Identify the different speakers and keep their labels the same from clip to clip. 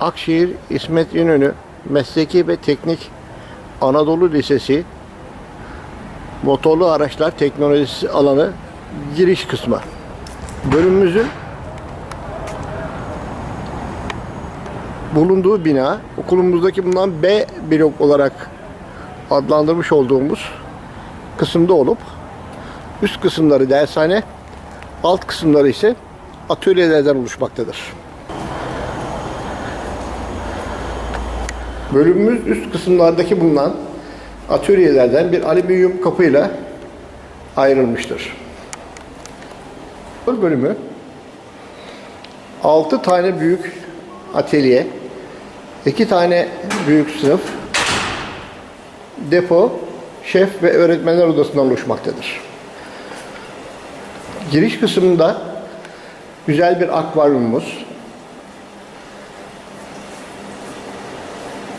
Speaker 1: Akşehir İsmet İnönü Mesleki ve Teknik Anadolu Lisesi Motorlu Araçlar Teknolojisi alanı giriş kısmı. Bölümümüzün bulunduğu bina okulumuzdaki bulunan B blok olarak adlandırmış olduğumuz kısımda olup üst kısımları dershane, alt kısımları ise atölyelerden oluşmaktadır. Bölümümüz üst kısımlardaki bulunan atölyelerden bir alüminyum kapıyla ayrılmıştır. Bu bölümü 6 tane büyük atölye, 2 tane büyük sınıf, depo, şef ve öğretmenler odasından oluşmaktadır. Giriş kısmında güzel bir akvaryumumuz,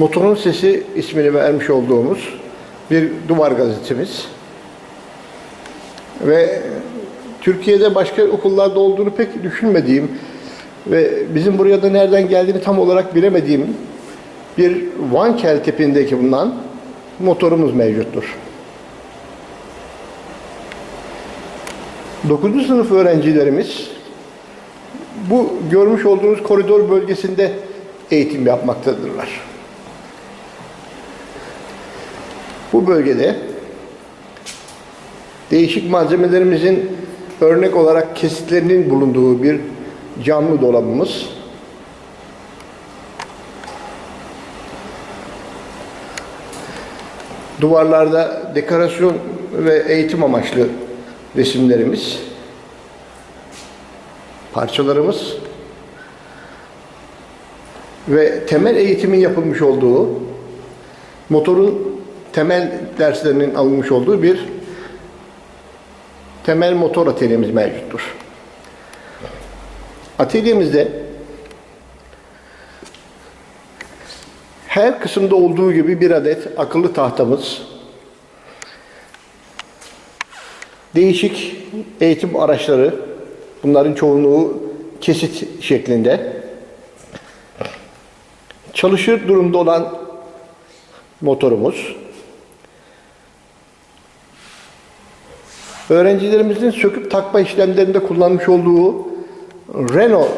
Speaker 1: Motorun Sesi ismini vermiş olduğumuz bir duvar gazetemiz ve Türkiye'de başka okullarda olduğunu pek düşünmediğim ve bizim buraya da nereden geldiğini tam olarak bilemediğim bir Vankel tipindeki bulunan motorumuz mevcuttur. 9. sınıf öğrencilerimiz bu görmüş olduğunuz koridor bölgesinde eğitim yapmaktadırlar. Bu bölgede değişik malzemelerimizin örnek olarak kesitlerinin bulunduğu bir camlı dolabımız. Duvarlarda dekorasyon ve eğitim amaçlı resimlerimiz, parçalarımız ve temel eğitimin yapılmış olduğu, motorun temel derslerinin alınmış olduğu bir temel motor atölyemiz mevcuttur. Atölyemizde her kısımda olduğu gibi bir adet akıllı tahtamız, değişik eğitim araçları, bunların çoğunluğu kesit şeklinde, çalışır durumda olan motorumuz, öğrencilerimizin söküp takma işlemlerinde kullanmış olduğu Renault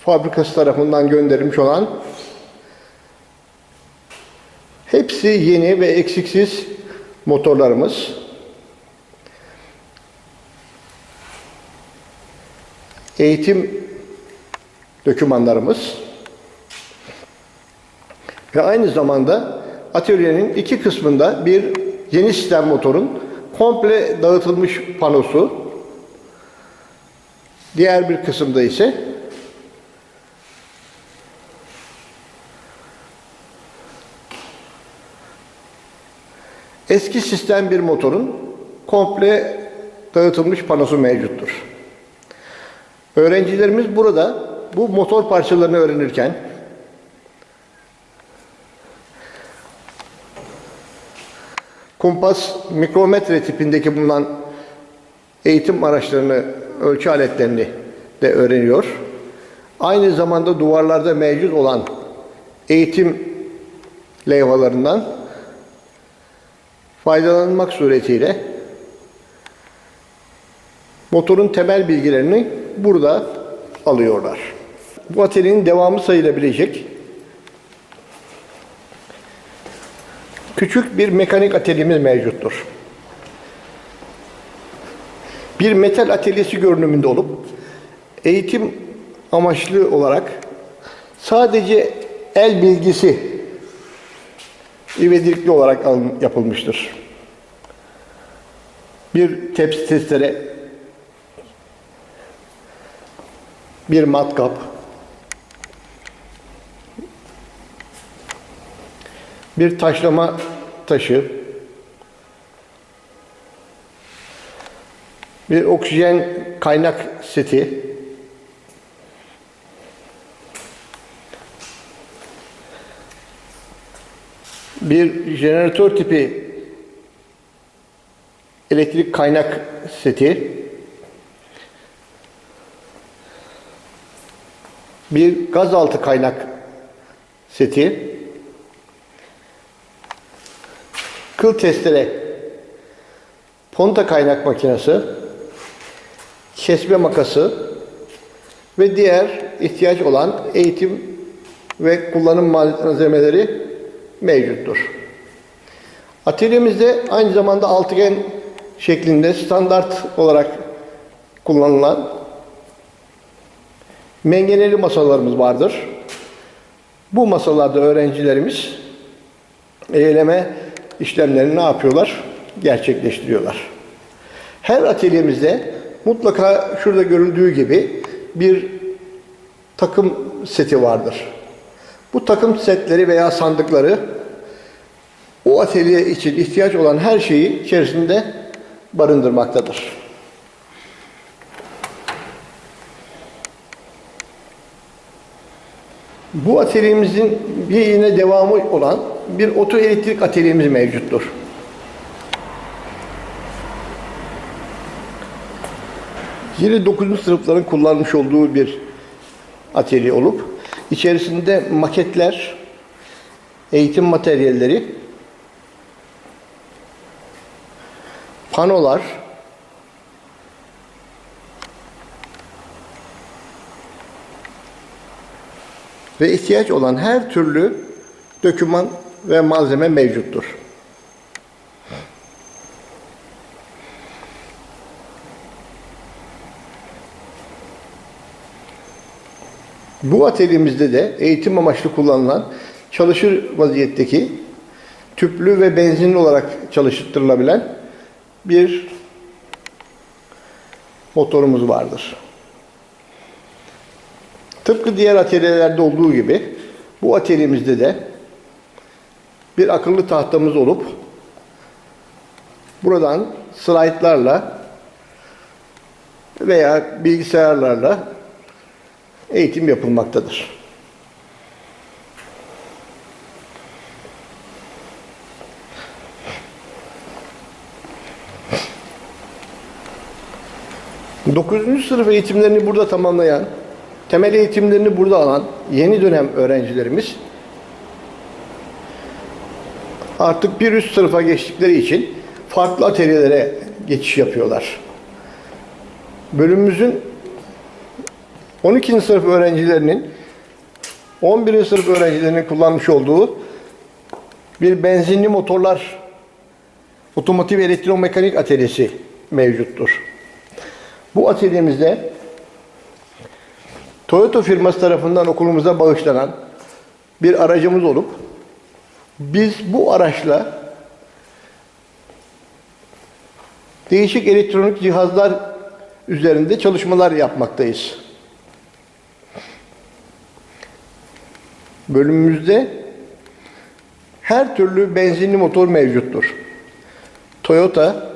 Speaker 1: fabrikası tarafından gönderilmiş olan hepsi yeni ve eksiksiz motorlarımız. Eğitim dokümanlarımız ve aynı zamanda atölyenin iki kısmında bir yeni sistem motorun komple dağıtılmış panosu, diğer bir kısımda ise eski sistem bir motorun komple dağıtılmış panosu mevcuttur. Öğrencilerimiz burada bu motor parçalarını öğrenirken kumpas mikrometre tipindeki bulunan eğitim araçlarını, ölçü aletlerini de öğreniyor. Aynı zamanda duvarlarda mevcut olan eğitim levhalarından faydalanmak suretiyle motorun temel bilgilerini burada alıyorlar. Bu atölyenin devamı sayılabilecek küçük bir mekanik atölyemiz mevcuttur. Bir metal atölyesi görünümünde olup eğitim amaçlı olarak sadece el bilgisi ivedilikli olarak yapılmıştır. Bir tepsi testere, bir matkap, bir taşlama taşı, bir oksijen kaynak seti, bir jeneratör tipi elektrik kaynak seti, bir gazaltı kaynak seti, kıl testere, ponta kaynak makinesi, kesme makası ve diğer ihtiyaç olan eğitim ve kullanım malzemeleri mevcuttur. Atölyemizde aynı zamanda altıgen şeklinde standart olarak kullanılan mengeneli masalarımız vardır. Bu masalarda öğrencilerimiz eyleme işlemlerini ne yapıyorlar? Gerçekleştiriyorlar. Her atölyemizde mutlaka şurada görüldüğü gibi bir takım seti vardır. Bu takım setleri veya sandıkları o atölye için ihtiyaç olan her şeyi içerisinde barındırmaktadır. Bu atölyemizin bir yine devamı olan bir oto elektrik atölyemiz mevcuttur. Yine 9. sınıfların kullanmış olduğu bir atölye olup içerisinde maketler, eğitim materyalleri, panolar, ve ihtiyaç olan her türlü döküman ve malzeme mevcuttur. Bu atölyemizde de eğitim amaçlı kullanılan çalışır vaziyetteki tüplü ve benzinli olarak çalıştırılabilen bir motorumuz vardır. Tıpkı diğer atölyelerde olduğu gibi bu atölyemizde de bir akıllı tahtamız olup buradan slaytlarla veya bilgisayarlarla eğitim yapılmaktadır. Dokuzuncu sınıf eğitimlerini burada tamamlayan, temel eğitimlerini burada alan yeni dönem öğrencilerimiz artık bir üst sınıfa geçtikleri için farklı atölyelere geçiş yapıyorlar. Bölümümüzün 12. sınıf öğrencilerinin 11. sınıf öğrencilerinin kullanmış olduğu bir benzinli motorlar otomotiv elektromekanik atölyesi mevcuttur. Bu atölyemizde Toyota firması tarafından okulumuza bağışlanan bir aracımız olup biz bu araçla değişik elektronik cihazlar üzerinde çalışmalar yapmaktayız. Bölümümüzde her türlü benzinli motor mevcuttur. Toyota,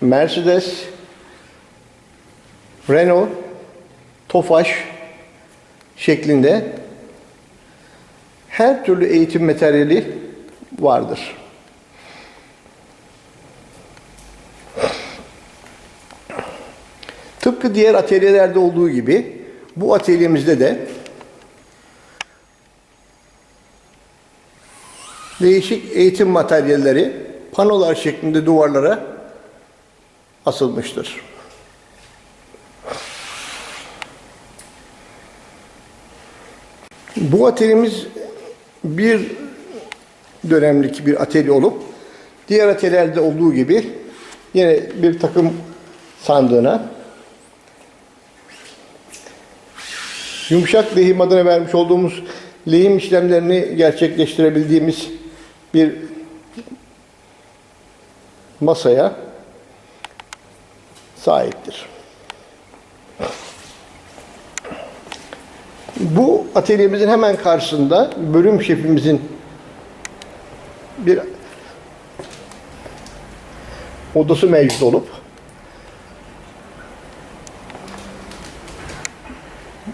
Speaker 1: Mercedes, Renault, Tofaş şeklinde her türlü eğitim materyali vardır. Tıpkı diğer atölyelerde olduğu gibi bu atölyemizde de değişik eğitim materyalleri panolar şeklinde duvarlara asılmıştır. Bu atölyemiz bir dönemlik bir atölye olup diğer atölyelerde olduğu gibi yine bir takım sandığına yumuşak lehim adına vermiş olduğumuz lehim işlemlerini gerçekleştirebildiğimiz bir masaya sahiptir. Bu atölyemizin hemen karşısında bölüm şefimizin bir odası mevcut olup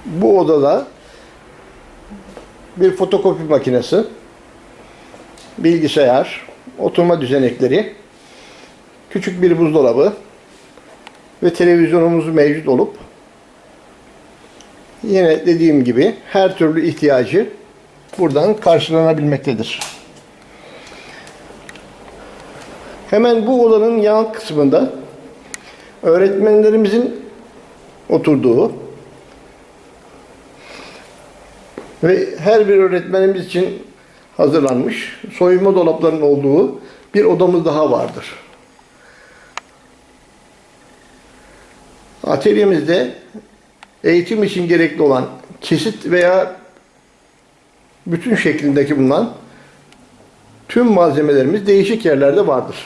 Speaker 1: bu odada bir fotokopi makinesi, bilgisayar, oturma düzenekleri, küçük bir buzdolabı ve televizyonumuz mevcut olup Yine dediğim gibi her türlü ihtiyacı buradan karşılanabilmektedir. Hemen bu odanın yan kısmında öğretmenlerimizin oturduğu ve her bir öğretmenimiz için hazırlanmış soyunma dolaplarının olduğu bir odamız daha vardır. Atölyemizde eğitim için gerekli olan kesit veya bütün şeklindeki bulunan tüm malzemelerimiz değişik yerlerde vardır.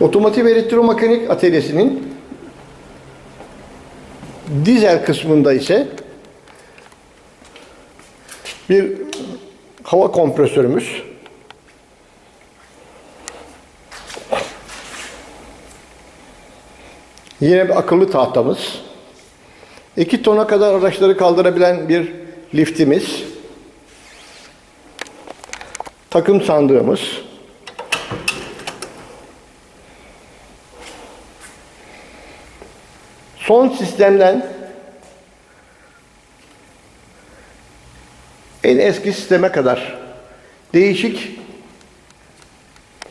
Speaker 1: Otomotiv elektromekanik atölyesinin dizel kısmında ise bir hava kompresörümüz Yine bir akıllı tahtamız. 2 tona kadar araçları kaldırabilen bir liftimiz. Takım sandığımız. Son sistemden en eski sisteme kadar değişik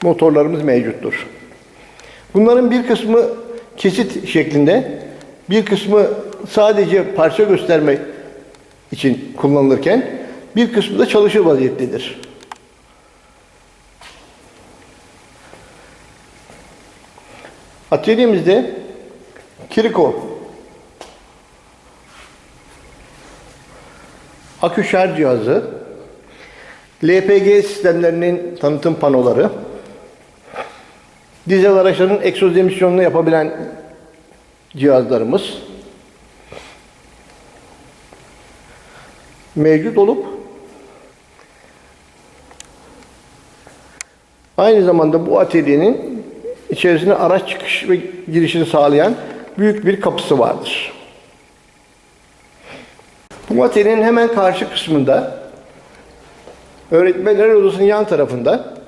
Speaker 1: motorlarımız mevcuttur. Bunların bir kısmı kesit şeklinde, bir kısmı sadece parça gösterme için kullanılırken bir kısmı da çalışır vaziyettedir. Atölyemizde Kiriko akü şarj cihazı, LPG sistemlerinin tanıtım panoları, dizel araçların egzoz emisyonunu yapabilen cihazlarımız mevcut olup aynı zamanda bu atölyenin içerisine araç çıkış ve girişini sağlayan büyük bir kapısı vardır. Bu atölyenin hemen karşı kısmında öğretmenler odasının yan tarafında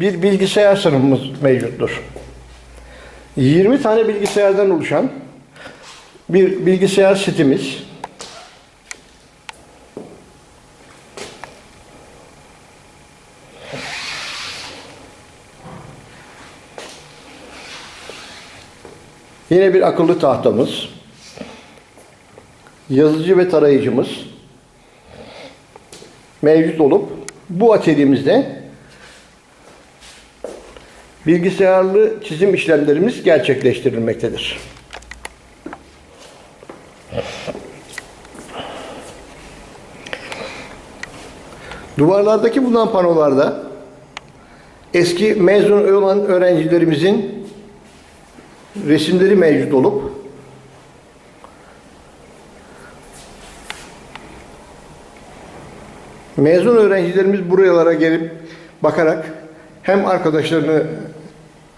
Speaker 1: bir bilgisayar sınıfımız mevcuttur. 20 tane bilgisayardan oluşan bir bilgisayar sitimiz Yine bir akıllı tahtamız, yazıcı ve tarayıcımız mevcut olup bu atölyemizde bilgisayarlı çizim işlemlerimiz gerçekleştirilmektedir. Duvarlardaki bulunan panolarda eski mezun olan öğrencilerimizin resimleri mevcut olup mezun öğrencilerimiz buralara gelip bakarak hem arkadaşlarını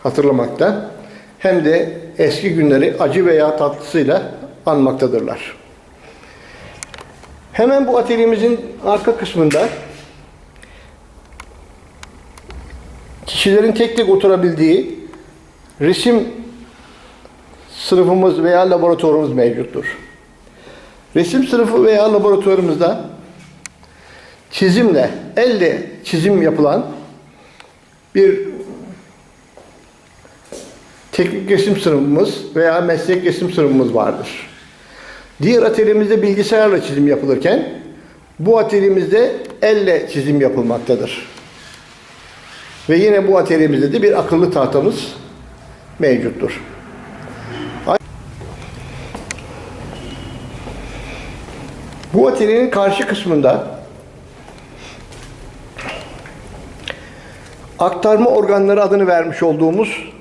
Speaker 1: hatırlamakta hem de eski günleri acı veya tatlısıyla anmaktadırlar. Hemen bu atölyemizin arka kısmında kişilerin tek tek oturabildiği resim sınıfımız veya laboratuvarımız mevcuttur. Resim sınıfı veya laboratuvarımızda çizimle, elle çizim yapılan bir teknik resim sınıfımız veya meslek resim sınıfımız vardır. Diğer atölyemizde bilgisayarla çizim yapılırken bu atölyemizde elle çizim yapılmaktadır. Ve yine bu atölyemizde de bir akıllı tahtamız mevcuttur. Bu atölyenin karşı kısmında aktarma organları adını vermiş olduğumuz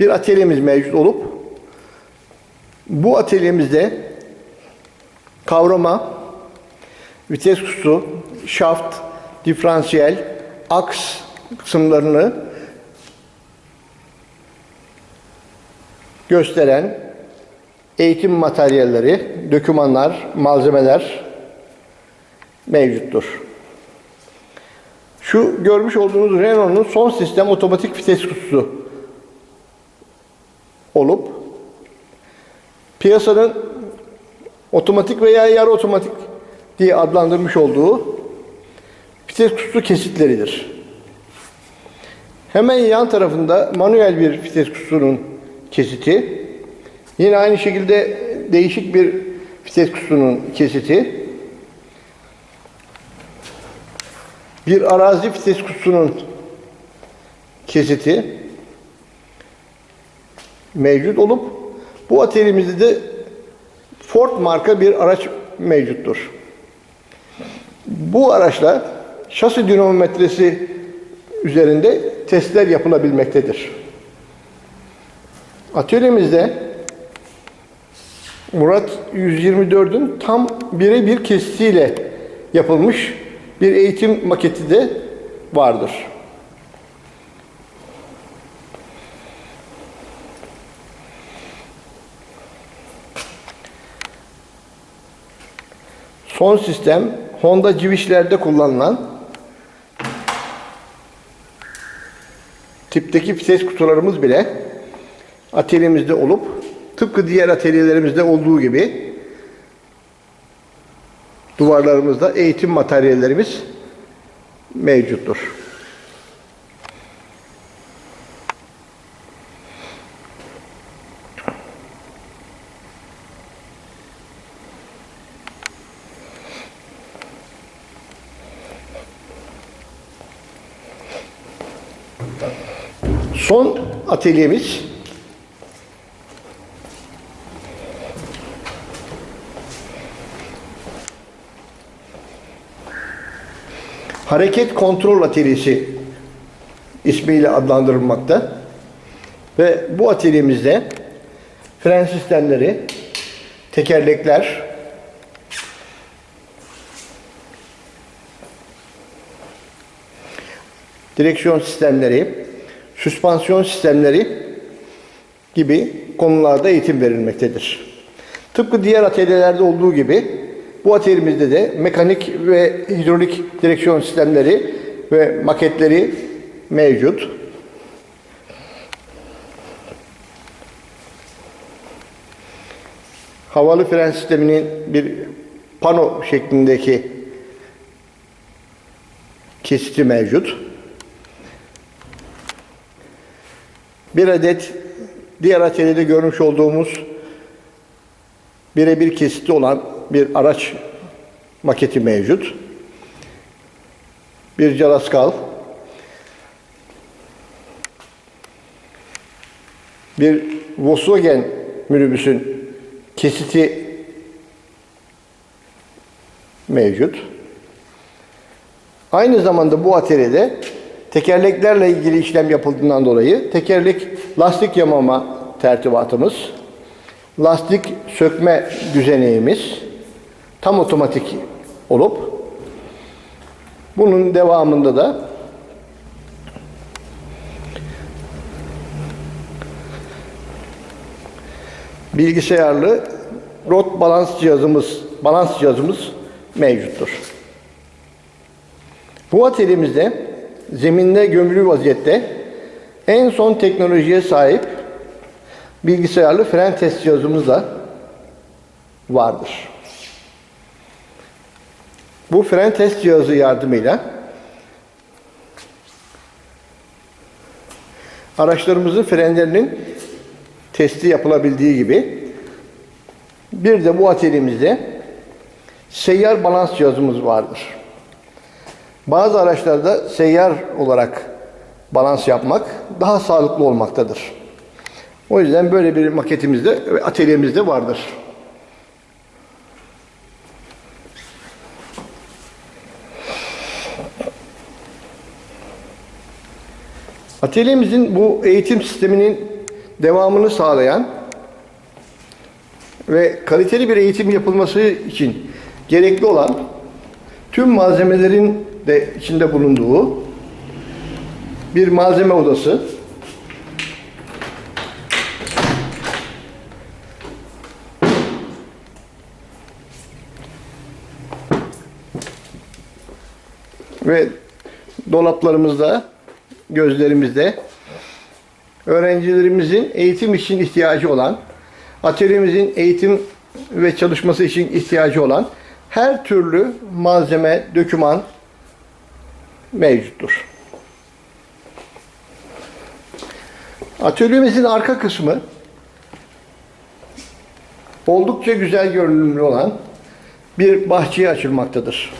Speaker 1: bir atölyemiz mevcut olup bu atölyemizde kavrama, vites kutusu, şaft, diferansiyel, aks kısımlarını gösteren eğitim materyalleri, dokümanlar, malzemeler mevcuttur. Şu görmüş olduğunuz Renault'un son sistem otomatik vites kutusu olup piyasanın otomatik veya yarı otomatik diye adlandırmış olduğu vites kutusu kesitleridir. Hemen yan tarafında manuel bir vites kutusunun kesiti. Yine aynı şekilde değişik bir vites kutusunun kesiti. Bir arazi vites kutusunun kesiti mevcut olup bu atölyemizde de Ford marka bir araç mevcuttur. Bu araçla şasi dinamometresi üzerinde testler yapılabilmektedir. Atölyemizde Murat 124'ün tam birebir kesitiyle yapılmış bir eğitim maketi de vardır. Son sistem Honda Civiş'lerde kullanılan tipteki vites kutularımız bile atölyemizde olup tıpkı diğer atölyelerimizde olduğu gibi duvarlarımızda eğitim materyallerimiz mevcuttur. Son atölyemiz Hareket Kontrol Atölyesi ismiyle adlandırılmakta. Ve bu atölyemizde fren sistemleri, tekerlekler, direksiyon sistemleri, süspansiyon sistemleri gibi konularda eğitim verilmektedir. Tıpkı diğer atölyelerde olduğu gibi bu atölyemizde de mekanik ve hidrolik direksiyon sistemleri ve maketleri mevcut. Havalı fren sisteminin bir pano şeklindeki kesiti mevcut. Bir adet diğer atölyede görmüş olduğumuz birebir kesiti olan bir araç maketi mevcut. Bir calaskal. Bir Volkswagen minibüsün kesiti mevcut. Aynı zamanda bu atölyede tekerleklerle ilgili işlem yapıldığından dolayı tekerlek lastik yamama tertibatımız, lastik sökme düzeneğimiz tam otomatik olup bunun devamında da bilgisayarlı rot balans cihazımız, balans cihazımız mevcuttur. Bu atölyemizde zeminde gömülü vaziyette en son teknolojiye sahip bilgisayarlı fren test cihazımız da vardır. Bu fren test cihazı yardımıyla araçlarımızın frenlerinin testi yapılabildiği gibi bir de bu atölyemizde seyyar balans cihazımız vardır. Bazı araçlarda seyyar olarak balans yapmak daha sağlıklı olmaktadır. O yüzden böyle bir maketimizde ve atölyemizde vardır. Atölyemizin bu eğitim sisteminin devamını sağlayan ve kaliteli bir eğitim yapılması için gerekli olan tüm malzemelerin de içinde bulunduğu bir malzeme odası. Ve dolaplarımızda, gözlerimizde öğrencilerimizin eğitim için ihtiyacı olan, atölyemizin eğitim ve çalışması için ihtiyacı olan her türlü malzeme, döküman mevcuttur. Atölyemizin arka kısmı oldukça güzel görünümlü olan bir bahçeye açılmaktadır.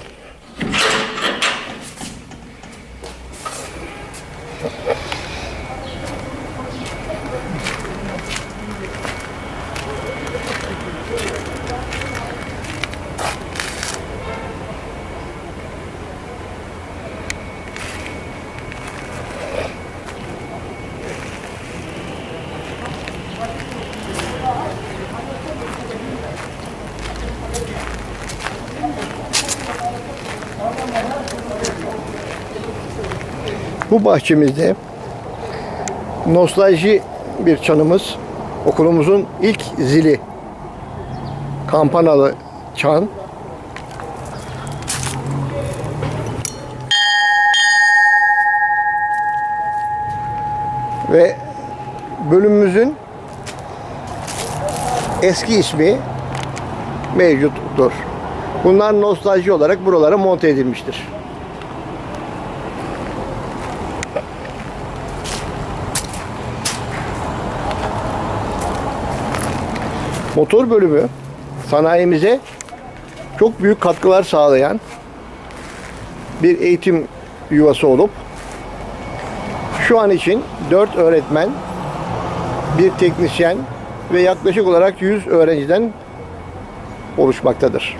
Speaker 1: Bu bahçemizde nostalji bir çanımız. Okulumuzun ilk zili. Kampanalı çan. Ve bölümümüzün eski ismi mevcuttur. Bunlar nostalji olarak buralara monte edilmiştir. Motor bölümü sanayimize çok büyük katkılar sağlayan bir eğitim yuvası olup şu an için 4 öğretmen, bir teknisyen ve yaklaşık olarak 100 öğrenciden oluşmaktadır.